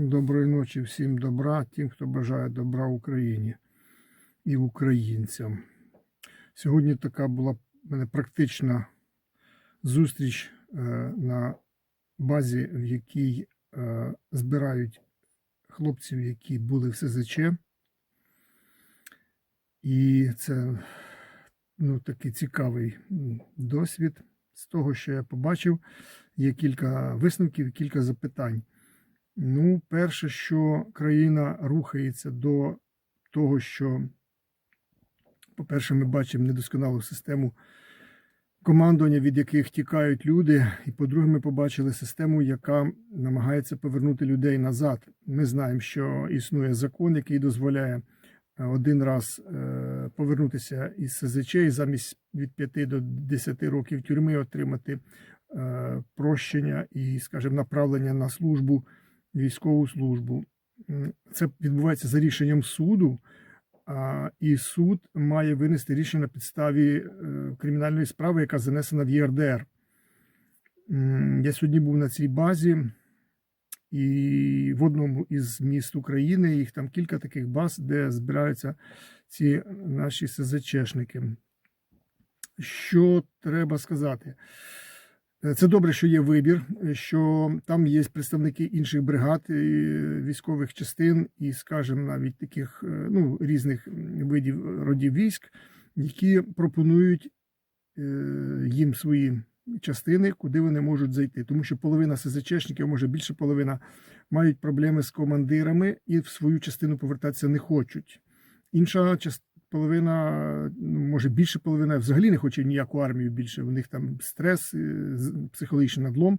Доброї ночі всім добра, тим, хто бажає добра Україні і українцям. Сьогодні така була в мене практична зустріч е, на базі, в якій е, збирають хлопців, які були в СЗЧ. І це ну, такий цікавий досвід. З того, що я побачив, є кілька висновків, кілька запитань. Ну, перше, що країна рухається до того, що, по-перше, ми бачимо недосконалу систему командування, від яких тікають люди. І по-друге, ми побачили систему, яка намагається повернути людей назад. Ми знаємо, що існує закон, який дозволяє е, один раз е, повернутися із СЗЧ і замість від 5 до 10 років тюрми отримати е, прощення і, скажімо, направлення на службу військову службу. Це відбувається за рішенням суду, і суд має винести рішення на підставі е, кримінальної справи, яка занесена в ЄРДР. Я сьогодні був на цій базі, і в одному із міст України їх там кілька таких баз, де збираються ці наші СЗЧшники. Що треба сказати? Е, Це добре, що є вибір, е, що там є представники інших бригад, військових частин і, скажімо, навіть таких е, ну, різних видів родів військ, які пропонують е, їм свої частини, куди вони можуть зайти. Тому що половина СЗЧшників, може більше половина, мають проблеми з командирами і в свою частину повертатися не хочуть. Інша. Половина, ну може більше половина, взагалі не хоче ніяку армію більше. У них там стрес, е, психологічний надлом.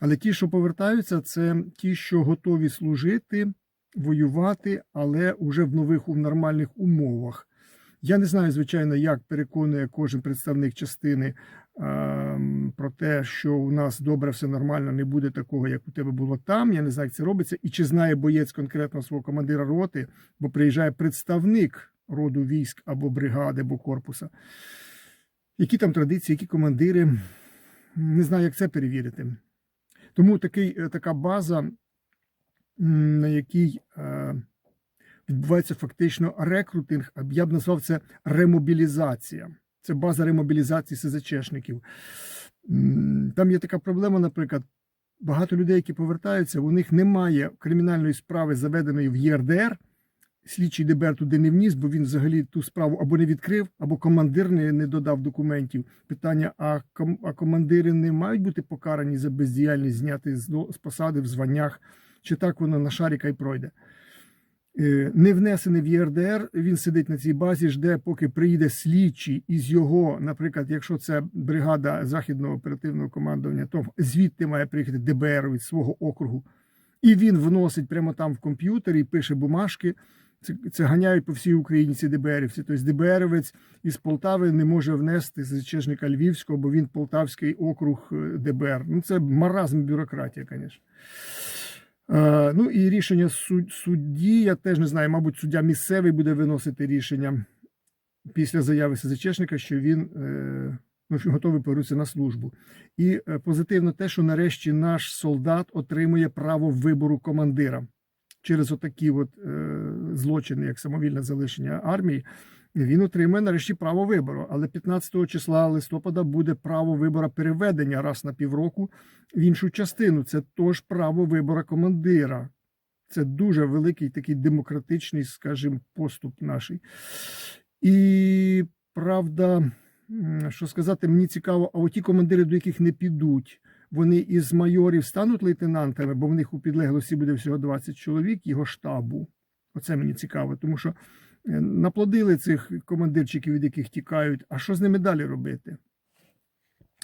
Але ті, що повертаються, це ті, що готові служити, воювати, але вже в нових у нормальних умовах. Я не знаю, звичайно, як переконує кожен представник частини про те, що у нас добре все нормально, не буде такого, як у тебе було там. Я не знаю, як це робиться, і чи знає боєць конкретно свого командира роти, бо приїжджає представник роду військ або бригади, або корпуса. Які там традиції, які командири? Не знаю, як це перевірити. Тому такий, е, така база, на якій е, відбувається фактично рекрутинг, я б назвав це ремобілізація. Це база ремобілізації СЗЧшників. Там є така проблема, наприклад, багато людей, які повертаються, у них немає кримінальної справи, заведеної в ЄРДР. Слідчий ДБР туди не вніс, бо він взагалі ту справу або не відкрив, або командир не, не додав документів. Питання: а, ком, а командири не мають бути покарані за бездіяльність, зняти з, з посади в званнях, чи так воно на шаріка й пройде. Е, Не внесений в ЄРДР, він сидить на цій базі, жде, поки приїде слідчий із його, наприклад, якщо це бригада західного оперативного командування, то звідти має приїхати ДБР від свого округу. І він вносить прямо там в комп'ютері, пише бумажки. Це, це ганяють по всій Україні ці ДБРівці. Тобто ДБРівець із Полтави не може внести зачежника Львівського, бо він Полтавський округ е, ДБР. Ну це маразм бюрократія, звісно. Е, ну і рішення суд, судді, я теж не знаю, мабуть, суддя місцевий буде виносити рішення після заяви СЗЧшника, що він е, ну, що готовий повернутися на службу. І е, позитивно те, що нарешті наш солдат отримує право вибору командира через отакі от, е, злочини, як самовільне залишення армії. Він отримує нарешті право вибору. Але 15 числа листопада буде право вибору переведення раз на півроку в іншу частину. Це тож право вибору командира. Це дуже великий такий демократичний, скажімо, поступ наш. І правда, що сказати, мені цікаво, а оті командири, до яких не підуть, вони із майорів стануть лейтенантами, бо в них у підлеглості буде всього 20 чоловік його штабу. Оце мені цікаво, тому що е, наплодили цих командирчиків, від яких тікають. А що з ними далі робити?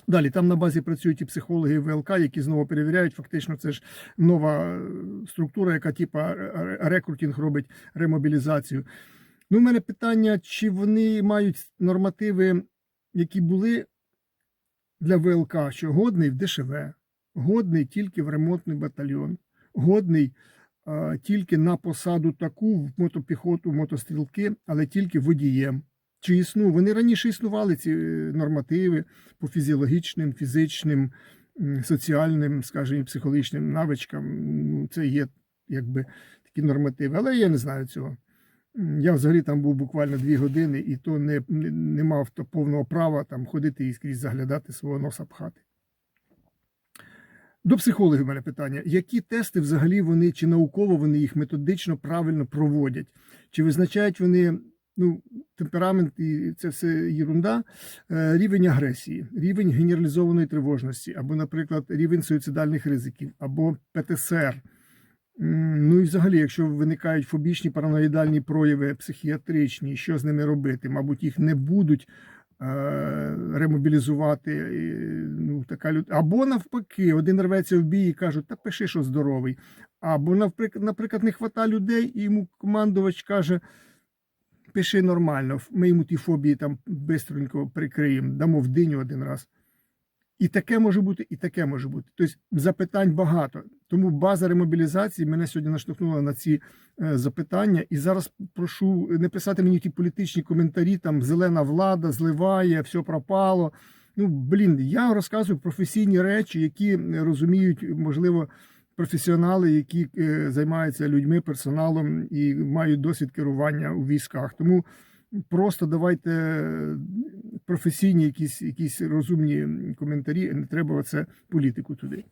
Далі там на базі працюють і психологи ВЛК, які знову перевіряють. Фактично, це ж нова е, структура, яка типа ре- рекрутинг робить ремобілізацію. Ну, у мене питання: чи вони мають нормативи, які були для ВЛК, що годний в ДШВ, годний тільки в ремонтний батальйон, годний е, тільки на посаду таку в мотопіхоту, мотострілки, але тільки водієм. Чи існу? Вони раніше існували ці е, нормативи по фізіологічним, фізичним, соціальним, скажімо, психологічним навичкам. Ну, Це є якби такі нормативи. Але я не знаю цього. Я взагалі там був буквально дві години, і то не, не, не мав то повного права там ходити і скрізь заглядати свого носа пхати. До психологів мене питання: які тести взагалі вони чи науково вони їх методично правильно проводять? Чи визначають вони ну, темперамент і це все єрунда, е, рівень агресії, рівень генералізованої тривожності, або, наприклад, рівень суїцидальних ризиків, або ПТСР. Ну і взагалі, якщо виникають фобічні параноїдальні прояви психіатричні, що з ними робити? Мабуть, їх не будуть е, ремобілізувати. Е, Ну, така люд... Або навпаки, один рветься в бій і кажуть, та пиши, що здоровий. Або, наприклад, не хвата людей, і йому командувач каже, пиши нормально, ми йому ті фобії там бистренько прикриємо, дамо в диню один раз. І таке може бути, і таке може бути. Тобто запитань багато. Тому база ремобілізації мене сьогодні наштовхнула на ці е, запитання. І зараз прошу не писати мені ті політичні коментарі, там зелена влада зливає, все пропало. Ну, блін, я розказую професійні речі, які розуміють, можливо, професіонали, які е, займаються людьми, персоналом і мають досвід керування у військах. Тому просто давайте е, професійні якісь, якісь розумні коментарі, не треба це політику туди.